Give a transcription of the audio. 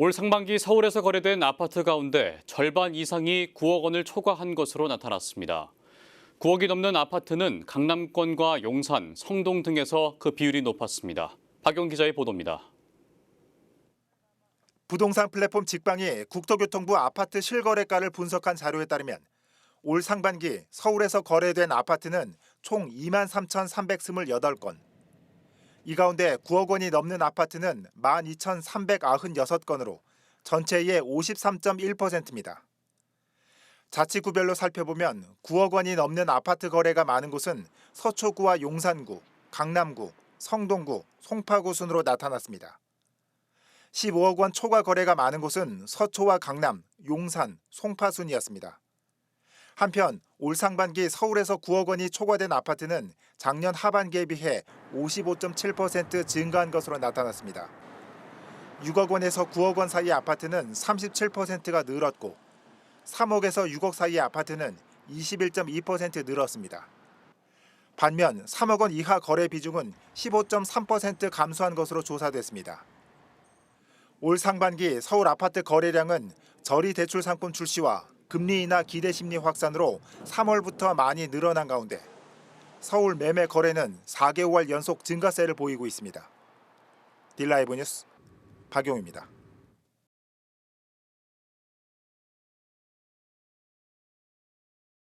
올 상반기 서울에서 거래된 아파트 가운데 절반 이상이 9억 원을 초과한 것으로 나타났습니다. 9억이 넘는 아파트는 강남권과 용산, 성동 등에서 그 비율이 높았습니다. 박용 기자의 보도입니다. 부동산 플랫폼 직방이 국토교통부 아파트 실거래가를 분석한 자료에 따르면 올 상반기 서울에서 거래된 아파트는 총 2만 3,328건. 이 가운데 9억 원이 넘는 아파트는 12,396건으로 전체의 53.1%입니다. 자치구별로 살펴보면 9억 원이 넘는 아파트 거래가 많은 곳은 서초구와 용산구, 강남구, 성동구, 송파구 순으로 나타났습니다. 15억 원 초과 거래가 많은 곳은 서초와 강남, 용산, 송파 순이었습니다. 한편 올 상반기 서울에서 9억 원이 초과된 아파트는 작년 하반기에 비해 55.7% 증가한 것으로 나타났습니다. 6억 원에서 9억 원 사이 아파트는 37%가 늘었고 3억에서 6억 사이 아파트는 21.2% 늘었습니다. 반면 3억 원 이하 거래 비중은 15.3% 감소한 것으로 조사됐습니다. 올 상반기 서울 아파트 거래량은 저리 대출 상품 출시와 금리 인하 기대 심리 확산으로 3월부터 많이 늘어난 가운데 서울 매매 거래는 4개월 연속 증가세를 보이고 있습니다. 딜라이브 뉴스 박용입니다.